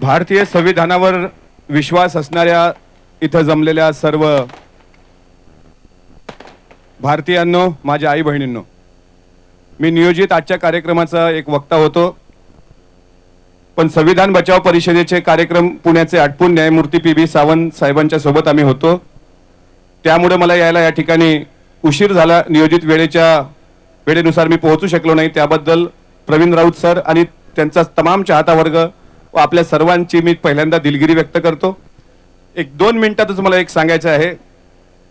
भारतीय संविधानावर विश्वास असणाऱ्या इथं जमलेल्या सर्व भारतीयांनो माझ्या आई बहिणींनो मी नियोजित आजच्या कार्यक्रमाचा एक वक्ता होतो. पण संविधान बचाव परिषदेचे कार्यक्रम पुण्याचे आटपून न्यायमूर्ती पी बी सावंत साहेबांच्या सोबत आम्ही होतो. त्यामुळे मला यायला या ठिकाणी उशीर झाला. नियोजित वेळेच्या वेळेनुसार मी पोहोचू शकलो नाही. त्याबद्दल प्रवीण राऊत सर आणि त्यांचा तमाम चाहता वर्ग व आपल्या सर्वांची मी पहिल्यांदा दिलगिरी व्यक्त करतो. एक दोन मिनिटातच मला एक सांगायचं आहे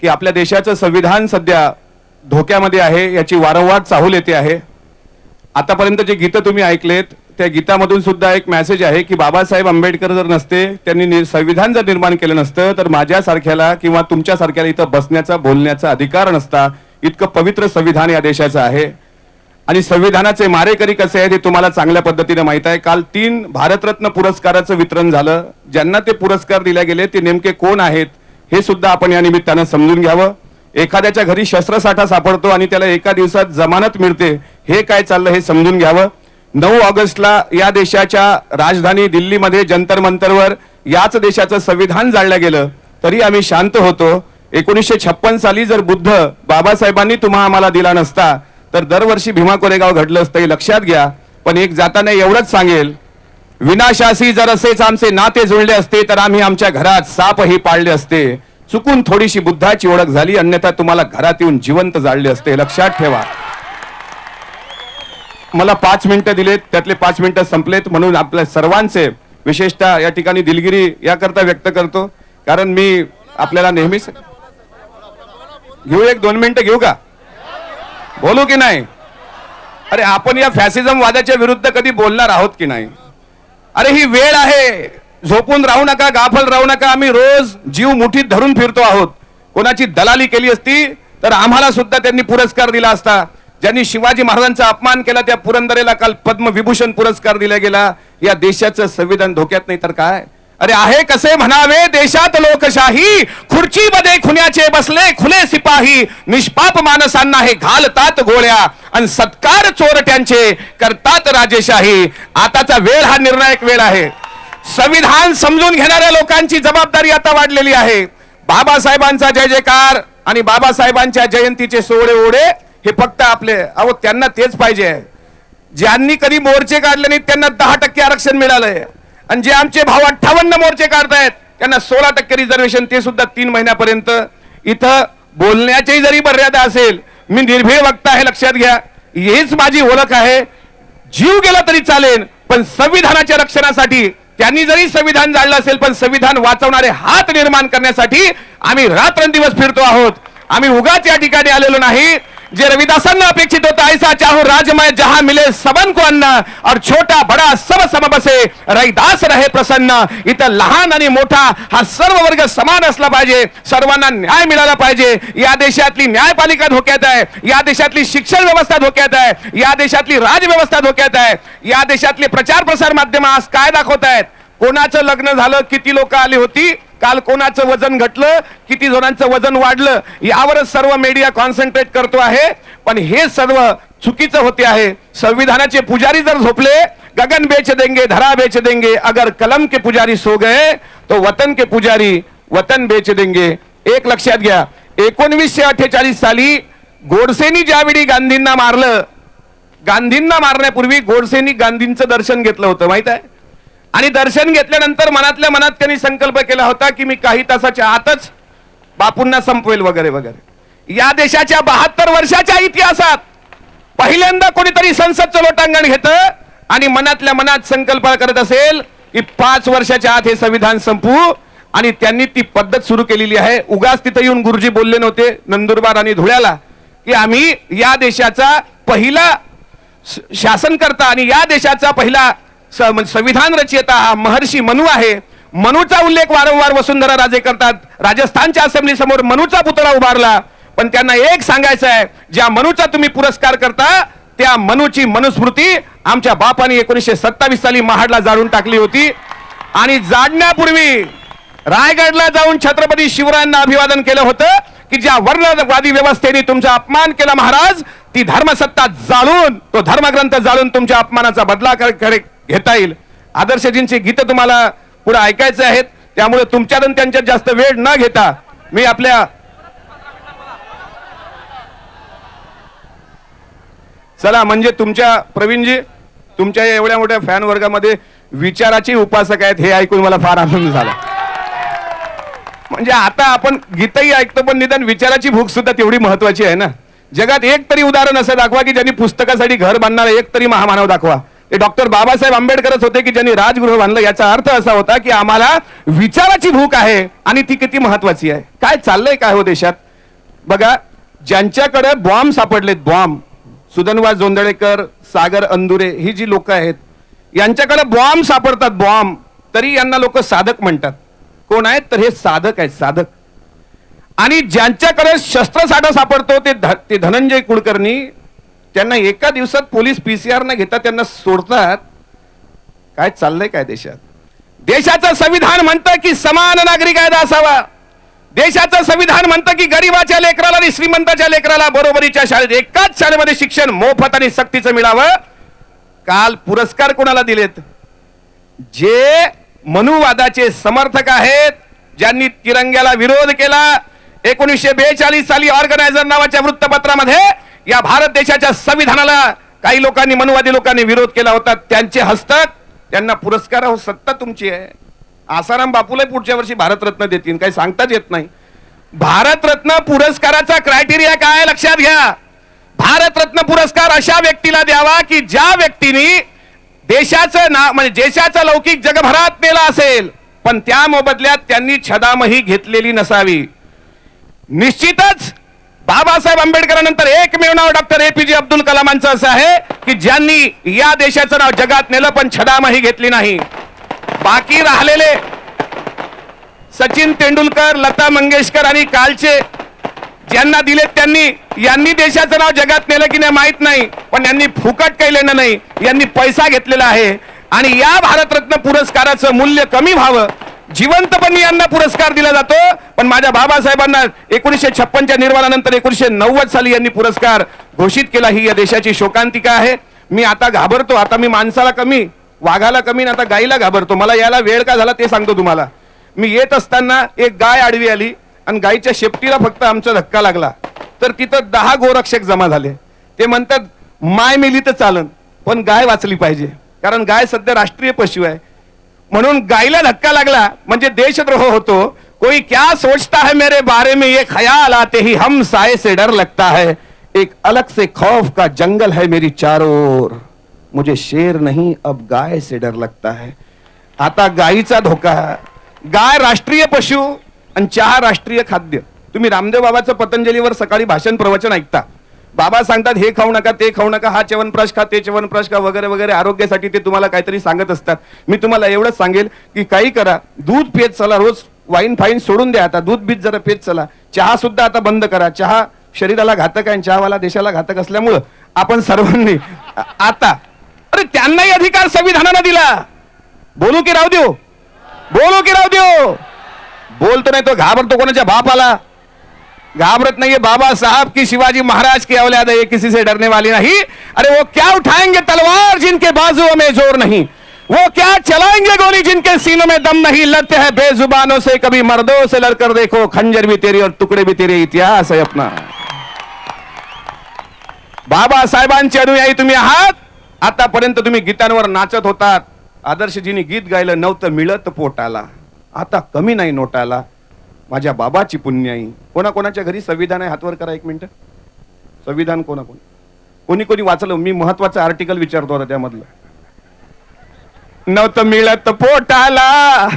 की आपल्या देशाचं संविधान सध्या धोक्यामध्ये आहे याची वारंवार चाहूल येते आहे. आतापर्यंत जे गीतं तुम्ही ऐकलेत त्या गीतामधून सुद्धा एक मेसेज आहे की बाबासाहेब आंबेडकर जर नसते त्यांनी संविधान जर निर्माण केलं नसतं तर माझ्यासारख्याला किंवा तुमच्यासारख्याला इथं बसण्याचा बोलण्याचा अधिकार नसता. इतकं पवित्र संविधान या देशाचं आहे. आणि संविधानाचे मारेकरी कसे आहेत हे तुम्हाला चांगल्या पद्धतीने माहीत आहे. काल तीन भारतरत्न पुरस्काराचं वितरण झालं. ज्यांना ते पुरस्कार दिले गेले ते नेमके कोण आहेत हे सुद्धा आपण या निमित्तानं समजून घ्यावं. एखाद्याच्या घरी शस्त्रसाठा सापडतो आणि त्याला एका दिवसात जमानत मिळते हे काय चाललं हे समजून घ्यावं. नऊ ऑगस्टला या देशाच्या राजधानी दिल्लीमध्ये जंतर मंतरवर याच देशाचं संविधान जाळलं गेलं. तरी आम्ही शांत होतो. एकोणीसशे छप्पन साली जर बुद्ध बाबासाहेबांनी तुम्हा आम्हाला दिला नसता तर दरवर्षी भीमा कोरेगाव घडलं असतं हे लक्षात घ्या. पण एक जाताना एवढंच सांगेल विनाशासी जर असेच आमचे नाते जुळले असते तर आम्ही आमच्या घरात सापही पाळले असते. चुकून थोडीशी बुद्धाची ओळख झाली अन्यथा तुम्हाला घरात येऊन जिवंत जाळले असते. लक्षात ठेवा. मला पाच मिनिटं दिलेत त्यातले पाच मिनिटं संपलेत म्हणून आपल्या सर्वांचे विशेषतः या ठिकाणी दिलगिरी याकरता व्यक्त करतो. कारण मी आपल्याला नेहमीच घेऊ एक दोन मिनिटं घेऊ का? बोलू की नाही? अरे आपण या फॅसिझम वादाच्या विरुद्ध कधी बोलणार आहोत की नाही? अरे ही वेळ आहे. झोपून राहू नका गाफल राहू नका. आम्ही रोज जीव मुठीत धरून फिरतो आहोत. कोणाची दलाली केली असती तर आम्हाला सुद्धा त्यांनी पुरस्कार दिला असता. ज्यांनी शिवाजी महाराजांचा अपमान केला त्या पुरंदरेला काल पद्मविभूषण पुरस्कार दिला गेला. या देशाचं संविधान धोक्यात नाही तर काय? अरे आहे कसे म्हणावे? देशात लोकशाही. खुर्चीमध्ये खुन्याचे बसले खुले सिपाही. निष्पाप माणसांना हे घालतात गोळ्या. आणि सत्कार चोरट्यांचे करतात राजेशाही. आताचा वेळ हा निर्णायक वेळ आहे. संविधान समजून घेणाऱ्या लोकांची जबाबदारी आता वाढलेली आहे. बाबासाहेबांचा जय जयकार आणि बाबासाहेबांच्या जयंतीचे सोहळे ओढे हे फक्त आपले अहो त्यांना तेच पाहिजे. ज्यांनी कधी मोर्चे काढले नाहीत त्यांना दहा टक्के आरक्षण मिळालंय. आणि जे आमचे भाव अठ्ठावन्न मोर्चे काढतायत त्यांना सोळा टक्के रिझर्वेशन ते सुद्धा तीन महिन्यापर्यंत. इथं बोलण्याची जरी मर्यादा असेल मी निर्भीड वक्ता हे लक्षात घ्या. हेच माझी ओळख आहे. जीव गेला तरी चालेल पण संविधानाच्या रक्षणासाठी त्यांनी जरी संविधान जाळलं असेल पण संविधान वाचवणारे हात निर्माण करण्यासाठी आम्ही रात्रंदिवस फिरतो आहोत. आम्ही उगाच या ठिकाणी आलेलो नाही. जे रविदासांना अपेक्षित होता ऐसा चाहो राजमय जहां मिले सबन को अन्न और छोटा बडा सब सम बसे रविदास रहे प्रसन्न। इथं लहान आणि मोठा हा सर्व वर्ग समान असला पाहिजे सर्वांना न्याय मिळाला पाहिजे. या देशातली न्यायपालिका धोक्यात आहे या देशातली शिक्षण व्यवस्था धोक्यात आहे या देशातली राजव्यवस्था धोक्यात आहे या देशातले प्रचार प्रसार माध्यम आज काय दाखवत आहेत कोणाचं लग्न झालं किती लोक आली होती? काल कोणाचं वजन घटलं किती जणांचं वजन वाढलं यावरच सर्व मीडिया कॉन्सन्ट्रेट करतो आहे. पण हे सर्व चुकीचं होते आहे. संविधानाचे पुजारी जर झोपले गगन बेच देंगे धरा बेच देंगे अगर कलम के पुजारी सो गए तो वतन के पुजारी वतन बेच देंगे. एक लक्षात घ्या एकोणवीसशे अठ्ठेचाळीस साली गोडसेनी ज्यावेळी गांधींना मारलं गांधींना मारण्यापूर्वी गोडसेनी गांधींचं दर्शन घेतलं होतं माहीत आहे? आणि दर्शन घेतल्यानंतर मनातल्या मनात त्यांनी संकल्प केला होता की मी काही तासाच्या आतच बापूंना संपवेल वगैरे वगैरे. या देशाच्या बहात्तर वर्षाच्या इतिहासात पहिल्यांदा कोणीतरी संसदचं लोटांगण घेतं आणि मनातल्या मनात संकल्प करत असेल की पाच वर्षाच्या आत हे संविधान संपू आणि त्यांनी ती पद्धत सुरू केलेली आहे. उगाच तिथे येऊन गुरुजी बोलले नव्हते नंदुरबार आणि धुळ्याला की आम्ही या देशाचा पहिला श- शासनकर्ता आणि या देशाचा पहिला संविधान रचयिता हा महर्षी मनु आहे. मनूचा उल्लेख वारंवार वसुंधरा राजे करतात. राजस्थानच्या असेंब्ली समोर मनूचा पुतळा उभारला. पण त्यांना एक सांगायचं आहे ज्या मनूचा तुम्ही पुरस्कार करता त्या मनूची मनुस्मृती आमच्या बापाने एकोणीसशे सत्तावीस साली महाडला जाळून टाकली होती. आणि जाडण्यापूर्वी रायगडला जाऊन छत्रपती शिवरायांना अभिवादन केलं होतं. की ज्या वर्णवादी व्यवस्थेने तुमचा अपमान केला महाराज ती धर्मसत्ता जाळून तो धर्मग्रंथ जाळून तुमच्या अपमानाचा बदला घेता येईल. आदर्शजींची गीत तुम्हाला पुढे ऐकायचे आहेत. त्यामुळे तुमच्यात त्यांच्यात जास्त वेळ न घेता मी आपल्या चला म्हणजे तुमच्या प्रवीणजी तुमच्या एवढ्या मोठ्या फॅन वर्गामध्ये विचाराची उपासक आहेत हे ऐकून मला फार आनंद झाला. म्हणजे आता आपण गीतही ऐकतो पण निदान विचाराची भूक सुद्धा तेवढी महत्वाची आहे ना. जगात एक तरी उदाहरण असं दाखवा की ज्यांनी पुस्तकासाठी घर बांधणारा एक तरी महामानव दाखवा. ते डॉक्टर बाबासाहेब आंबेडकरच होते की ज्यांनी राजगृह बांधलं. याचा अर्थ असा होता की आम्हाला विचाराची भूक आहे आणि ती किती महत्वाची आहे. काय चाललंय काय हो देशात? बघा ज्यांच्याकडे बॉम्ब सापडलेत बॉम्ब. सुदनवा जोंदळेकर सागर अंदुरे ही जी लोक आहेत यांच्याकडे बॉम्ब सापडतात बॉम्ब. तरी यांना लोक साधक म्हणतात. कोण आहेत तर हे साधक आहेत साधक. आणि ज्यांच्याकडे शस्त्रसाठा सापडतो ते ते धनंजय कुलकर्णी त्यांना एका दिवसात पोलीस पीसीआर न घेता त्यांना सोडतात. काय चाललंय काय देशात? देशाचं संविधान म्हणतं की समान नागरी कायदा असावा. देशाचं संविधान म्हणतं की गरीबाच्या लेकराला आणि श्रीमंताच्या लेकराला बरोबरीच्या शाळेत एकाच शाळेमध्ये शिक्षण मोफत आणि सक्तीचं मिळावं. काल पुरस्कार कोणाला दिलेत? जे मनुवादाचे समर्थक आहेत ज्यांनी तिरंग्याला विरोध केला. एकोणीसशे बेचाळीस साली ऑर्गनायझर नावाच्या वृत्तपत्रामध्ये या भारत देशाच्या संविधानाला काही लोकांनी मनुवादी लोकांनी विरोध केला होता. त्यांचे हस्तक त्यांना पुरस्कार हो सत्ता तुमची आहे. आसाराम बापूला पुढच्या वर्षी भारतरत्न देतील काही सांगताच येत नाही. भारतरत्न पुरस्काराचा क्रायटेरिया काय लक्षात घ्या. भारतरत्न पुरस्कार अशा व्यक्तीला द्यावा की ज्या व्यक्तीने देशाचं ना म्हणजे देशाचा लौकिक जगभरात नेला असेल पण त्या मोबदल्यात त्यांनी छदामही घेतलेली नसावी. निश्चितच बाबासाहेब आंबेडकरानंतर एकमेव नाव डॉक्टर ए पी जे अब्दुल कलामांचं असं आहे की ज्यांनी या देशाचं नाव जगात नेलं पण छदामही घेतली नाही. बाकी राहिलेले सचिन तेंडुलकर लता मंगेशकर आणि कालचे ज्यांना दिलेत त्यांनी यांनी देशाचं नाव जगात नेलं की नाही माहीत नाही पण यांनी फुकट केलेलं नाही यांनी पैसा घेतलेला आहे. आणि या भारतरत्न पुरस्काराचं मूल्य कमी व्हावं. जिवंतपणी यांना पुरस्कार दिला जातो पण माझ्या बाबासाहेबांना एकोणीसशे छप्पनच्या निर्माणानंतर एकोणीसशे नव्वद साली यांनी पुरस्कार घोषित केला. ही या देशाची शोकांतिका आहे. मी आता घाबरतो. आता मी माणसाला कमी वाघाला कमी आता गाईला घाबरतो. मला याला वेळ का झाला ते सांगतो तुम्हाला. मी येत असताना एक गाय आडवी आली. आणि गायीच्या शेपटीला फक्त आमचा धक्का लागला. तर तिथं दहा गोरक्षक जमा झाले. ते म्हणतात माय मेली तर चालन पण गाय वाचली पाहिजे. कारण गाय सध्या राष्ट्रीय पशु आहे. म्हणून गायीला धक्का लागला म्हणजे देशद्रोह होतो. कोई क्या सोचता है मेरे बारे में? ये ख्याल आते ही हम साय से डर लगता है. एक अलग से खौफ का जंगल है मेरी चारों ओर. मुझे शेर नहीं अब गाय से डर लगता है. आता गायीचा धोका. गाय राष्ट्रीय पशु आणि चहा राष्ट्रीय खाद्य. तुम्ही रामदेव बाबाचं पतंजलीवर सकाळी भाषण प्रवचन ऐकता. बाबा सांगतात हे खाऊ नका ते खाऊ नका हा च्यवनप्राश खा ते च्यवनप्राश खा वगैरे वगैरे. आरोग्यासाठी ते तुम्हाला काहीतरी सांगत असतात. मी तुम्हाला एवढंच सांगेल की काही करा. दूध पेत चला रोज वाईन फाईन सोडून द्या आता. दूध बीत जरा पेत चला. चहा सुद्धा आता बंद करा. चहा शरीराला घातक आहे आणि चहावाला देशाला घातक असल्यामुळं आपण सर्वांनी आता. अरे त्यांनाही अधिकार संविधानानं दिला. बोलू की राहू देऊ? बोलू की राहू देऊ? बोलतो नाही तो घाबरतो कोणाच्या बापाला? घाबरत नहीं है बाबा साहब की शिवाजी महाराज की औलाद ये किसी से डरने वाली नहीं. अरे वो क्या उठाएंगे तलवार जिनके बाजुओं में जोर नहीं? वो क्या चलाएंगे गोली जिनके सीनों में दम नहीं? लड़ते हैं बेजुबानों से कभी मर्दों से लड़कर देखो खंजर भी तेरी और टुकड़े भी तेरे इतिहास है अपना। बाबा साहेबांचे अनुयायी तुम्ही आहात? आतापर्यंत तुम्ही गीतांवर नाचत होतात. आदर्शजींनी गीत गायलं नव्हतं मिळत पोटाला. आता कमी नाही नोटाला. माझ्या बाबाची पुण्याई. कोणाकोणाच्या घरी संविधान आहे? हातवर करा एक मिनिट. संविधान कोणाकोण? कोणी कोणी वाचलं? मी महत्वाचं आर्टिकल विचारतो होता त्यामधलं. नव्हतं मिळत पोटाला.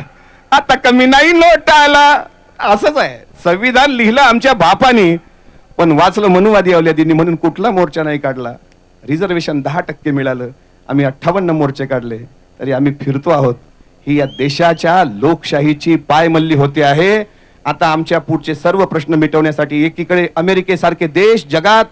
आता कमी नाही नोटाला. असंच आहे. संविधान लिहिलं आमच्या बापानी. पण वाचलं मनुवादी अवल्यादींनी म्हणून कुठला मोर्चा नाही काढला. रिझर्वेशन दहा टक्के मिळालं. आम्ही अठ्ठावन्न मोर्चे काढले. तरी आम्ही फिरतो आहोत. ही या देशाच्या लोकशाहीची पायमल्ली होते आहे. आता आमच्या पुढचे सर्व प्रश्न मिटवण्यासाठी एकीकडे अमेरिकेसारखे देश जगात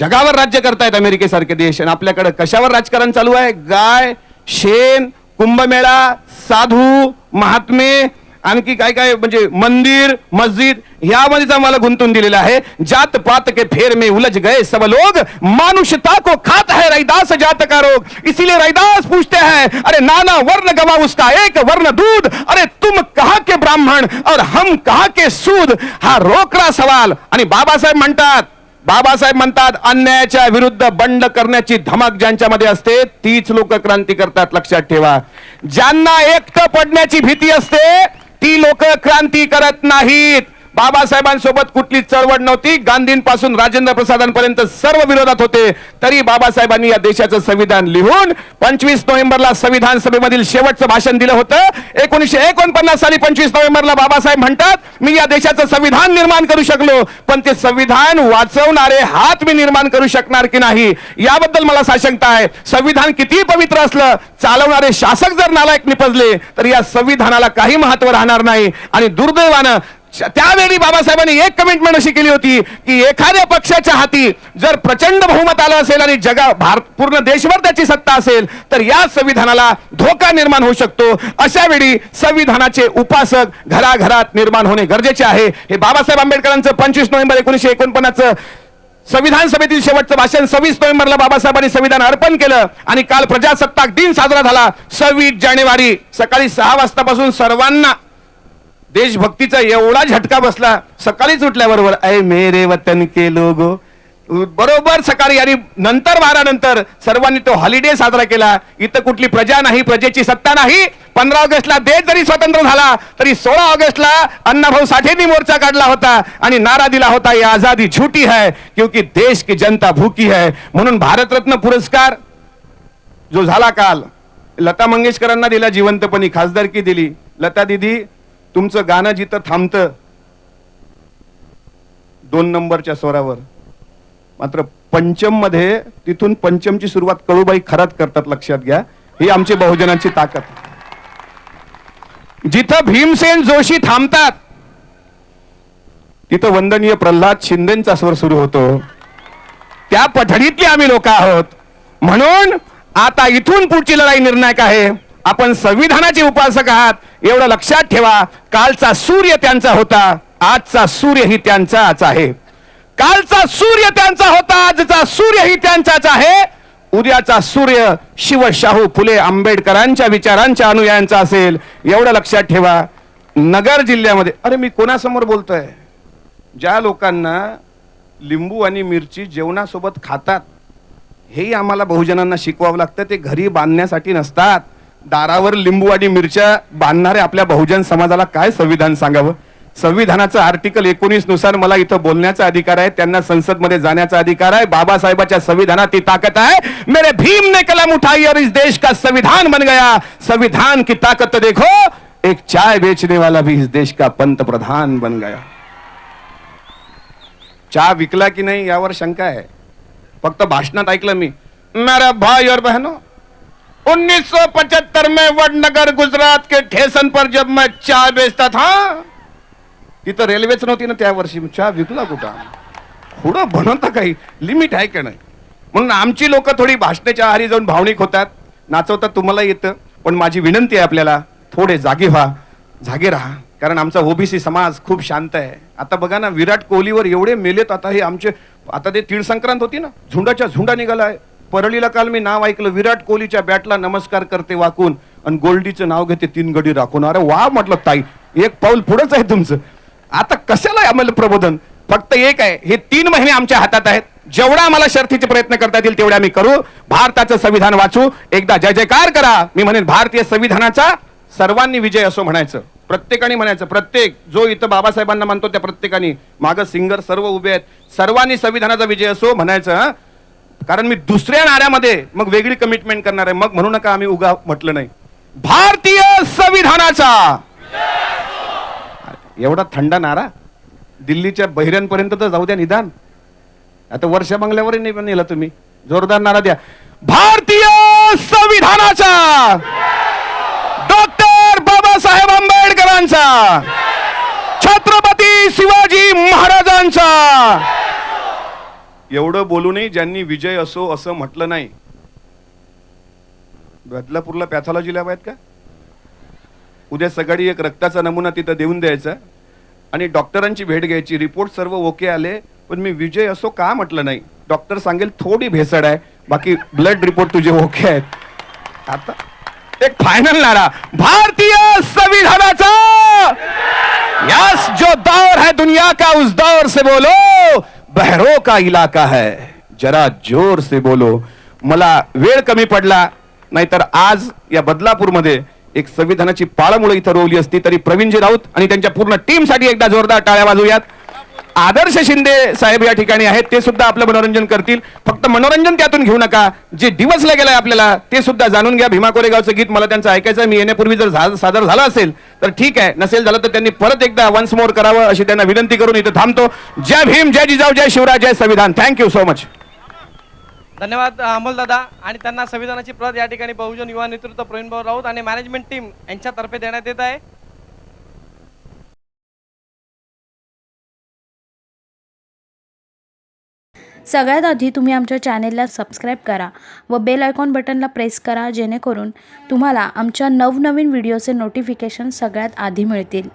जगावर राज्य करतायत अमेरिकेसारखे देश. आणि आपल्याकडे कशावर राजकारण चालू आहे? गाय शेण कुंभमेळा साधू महात्मे आणखी काय काय म्हणजे मंदिर मस्जिद यामध्येच आम्हाला गुंतून दिलेलं आहे. जात पात के फेर में उलझ गए सब लोग. मानुषता को खात है रैदास जात का रोग. इसीलिए रैदास पूछते हैं अरे नाना वर्ण गवा उसका एक वर्ण दूध. अरे तुम कहा के ब्राह्मण और हम कहा के सूद? हा रोकड़ा सवाल. आणि बाबासाहेब म्हणतात बाबासाहेब म्हणतात अन्यायाच्या विरुद्ध बंड करण्याची धमक ज्यांच्यामध्ये असते तीच लोक क्रांती करतात लक्षात ठेवा. ज्यांना एकटं पडण्याची भीती असते ती लोक क्रांती करत नाहीत. बाबासाहेबांसोबत कुठली चळवळ नव्हती. गांधींपासून राजेंद्र प्रसादांपर्यंत सर्व विरोधात होते. तरी बाबासाहेबांनी या देशाचं संविधान लिहून पंचवीस नोव्हेंबरला संविधान सभेमधील शेवटचं भाषण दिलं होतं. एकोणीशे एकोणपन्नास साली पंचवीस नोव्हेंबरला बाबासाहेब म्हणतात मी या देशाचं संविधान निर्माण करू शकलो पण ते संविधान वाचवणारे हात मी निर्माण करू शकणार की नाही? याबद्दल मला साशंकता आहे. संविधान किती पवित्र असलं चालवणारे शासक जर नालायक निपजले तर या संविधानाला काही महत्त्व राहणार नाही. आणि दुर्दैवानं त्यावेळी बाबासाहेबांनी एक कमिटमेंट अशी केली होती की एखाद्या पक्षाच्या हाती जर प्रचंड बहुमत आलं असेल आणि जगा भारत पूर्ण देशभर त्याची सत्ता असेल तर या संविधानाला धोका निर्माण होऊ शकतो. अशा वेळी संविधानाचे उपासक घराघरात निर्माण होणे गरजेचे आहे. हे बाबासाहेब आंबेडकरांचं पंचवीस नोव्हेंबर एकोणीशे एकोणपन्नासचं संविधान सभेतील शेवटचं भाषण सव्वीस नोव्हेंबरला बाबासाहेबांनी संविधान अर्पण केलं आणि काल प्रजासत्ताक दिन साजरा झाला. सव्वीस जानेवारी सकाळी सहा वाजतापासून सर्वांना देशभक्तीचा एवढा झटका बसला सकाळीच उठल्याबरोबर अय मेरे वतन के लोगो. बरोबर सकाळी आणि नंतर बारानंतर सर्वांनी तो हॉलिडे साजरा केला. इथं कुठली प्रजा नाही प्रजेची सत्ता नाही. पंधरा ऑगस्टला देश जरी स्वतंत्र झाला तरी सोळा ऑगस्टला अण्णाभाऊ साठेंनी मोर्चा काढला होता आणि नारा दिला होता ही आझादी झुटी है क्योंकि देश की जनता भूकी है. म्हणून भारतरत्न पुरस्कार जो झाला काल लता मंगेशकरांना दिला जिवंतपणी खासदारकी दिली. लता दिदी तुमचं गाणं जिथं थांबतं दोन नंबरच्या स्वरावर. मात्र पंचममध्ये तिथून पंचमची सुरुवात कळूबाई खरात करतात लक्षात घ्या. ही आमची बहुजनांची ताकद. जिथं भीमसेन जोशी थांबतात तिथं वंदनीय प्रल्हाद शिंदेचा स्वर सुरू होतो. त्या पठडीतले आम्ही लोक आहोत. म्हणून आता इथून पुढची लढाई निर्णायक आहे. आपण संविधानाचे उपासक आहात. एवढं लक्षात ठेवा कालचा सूर्य त्यांचा होता आजचा सूर्यही त्यांचाच आहे. कालचा सूर्य त्यांचा होता आजचा सूर्यही त्यांचाच आहे. उद्याचा सूर्य शिवशाहू फुले आंबेडकरांच्या विचारांच्या अनुयायांचा असेल. एवढं लक्षात ठेवा नगर जिल्ह्यामध्ये अरे मी कोणासमोर बोलतोय? ज्या लोकांना लिंबू आणि मिरची जेवणासोबत खातात हेही आम्हाला बहुजनांना शिकवावं लागतं ते घरी बांधण्यासाठी नसतात. दारावर लिंबू आणि मिरच्या बांधणाऱ्या आपल्या बहुजन समाजाला काय संविधान सांगावं? संविधानाचं आर्टिकल एकोणीसनुसार मला इथं बोलण्याचा अधिकार आहे त्यांना संसदमध्ये जाण्याचा अधिकार आहे. बाबासाहेबाच्या संविधानात ती ताकद आहे. मेरे भीम ने कलम उठाई और इस देश का संविधान बन गया. संविधान की ताकत देखो एक चाय बेचने वाला भी इस देश का पंतप्रधान बन गया। चहा विकला की नाही यावर शंका आहे फक्त भाषणात ऐकलं मी। मेरा भाई और बहनो 1975 में वडनगर गुजरात के ठेसन पर जब मैं चाय बेचता था तिथं रेल्वेच नव्हती ना त्या वर्षी चहा विकला कुठं? पुढं बनवता काही लिमिट आहे का नाही? म्हणून आमची लोक थोडी भाषणाच्या आहारी जाऊन भावनिक होतात. नाचवतात तुम्हाला येतं पण माझी विनंती आहे आपल्याला थोडे जागे व्हा जागे राहा. कारण आमचा ओबीसी समाज खूप शांत आहे. आता बघा ना विराट कोहलीवर एवढे मेलेत आता हे आमचे आता ते तीळ संक्रांत होती ना? झुंडाच्या झुंडा निघाला आहे. परळीला काल मी नाव ऐकलं. विराट कोहलीच्या बॅटला नमस्कार करते वाकून. आणि गोल्डीचं नाव घेते तीन गडी राखून. अरे वा म्हटलं ताई. एक पाऊल पुढेच आहे तुमचं. आता कशाला आम्हाला प्रबोधन? फक्त एक आहे. हे तीन महिने आमच्या हातात आहेत. जेवढा आम्हाला शर्थीचे प्रयत्न करता येतील तेवढे आम्ही करू. भारताचं संविधान वाचू. एकदा जय जयकार करा. मी म्हणेन भारतीय संविधानाचा सर्वांनी विजय असो म्हणायचं. प्रत्येकाने म्हणायचं प्रत्येक जो इथं बाबासाहेबांना मानतो त्या प्रत्येकाने. मागं सिंगर सर्व उभे आहेत. सर्वांनी संविधानाचा विजय असो म्हणायचं कारण मी दुसऱ्या नाऱ्यामध्ये मग वेगळी कमिटमेंट करणार आहे. मग म्हणू नका आम्ही उगा म्हटलं नाही. भारतीय संविधानाचा. एवढा थंड नारा? दिल्लीच्या बहिऱ्यांपर्यंत तर जाऊ द्या निदान. आता वर्ष बंगल्यावर नाही नेला तुम्ही. जोरदार नारा द्या. भारतीय संविधानाचा. डॉक्टर बाबासाहेब आंबेडकरांचा. छत्रपती शिवाजी महाराजांचा. एवढं बोलूनही ज्यांनी विजय असो असं म्हटलं नाही. बदलापूरला पॅथॉलॉजी लॅब आहेत का? उद्या सकाळी एक रक्ताचा नमुना तिथं देऊन द्यायचा. आणि डॉक्टरांची भेट घ्यायची. रिपोर्ट सर्व ओके आले पण मी विजय असो का म्हटलं नाही? डॉक्टर सांगेल थोडी भेसड आहे. बाकी ब्लड रिपोर्ट तुझे ओके आहेत. आता एक फायनल नारा. भारतीय संविधानाचा. यस जो दौर है दुनिया का उस दौर से बोलो. बहरों का इलाका है। जरा जोर से बोलो। मला वेळ कमी पडला नाहीतर आज या बदलापूरमध्ये एक संविधानाची पाळमुळं इथं रोवली असती तरी प्रवीणजी राऊत आणि त्यांच्या पूर्ण टीमसाठी एकदा जोरदार टाळ्या वाजवूयात. आदर्श शिंदे साहेब या ठिकाणी आहेत ते सुद्धा आपलं मनोरंजन करतील. फक्त मनोरंजन त्यातून घेऊ नका. जे दिवसला गेलाय आपल्याला ते सुद्धा जाणून घ्या. भीमा कोरेगावचं गीत मला त्यांचं ऐकायचं मी येण्यापूर्वी जर सादर झालं असेल तर ठीक आहे. नसेल झालं तर त्यांनी परत एकदा वन्स मोर करावं अशी त्यांना विनंती करून इथं थांबतो. जय भीम जय जिजाऊ जय शिवराज जय संविधान. थँक्यू सो मच धन्यवाद अमोलदादा. आणि त्यांना संविधानाची प्रत या ठिकाणी बहुजन युवा नेतृत्व प्रवीण भाऊ राऊत आणि मॅनेजमेंट टीम यांच्यातर्फे देण्यात येत आहे. सगळ्यात आधी तुम्ही आमच्या चॅनेलला सबस्क्राईब करा व बेल आयकॉन बटनला प्रेस करा जेणेकरून तुम्हाला आमच्या नवनवीन व्हिडिओचे नोटिफिकेशन सगळ्यात आधी मिळतील.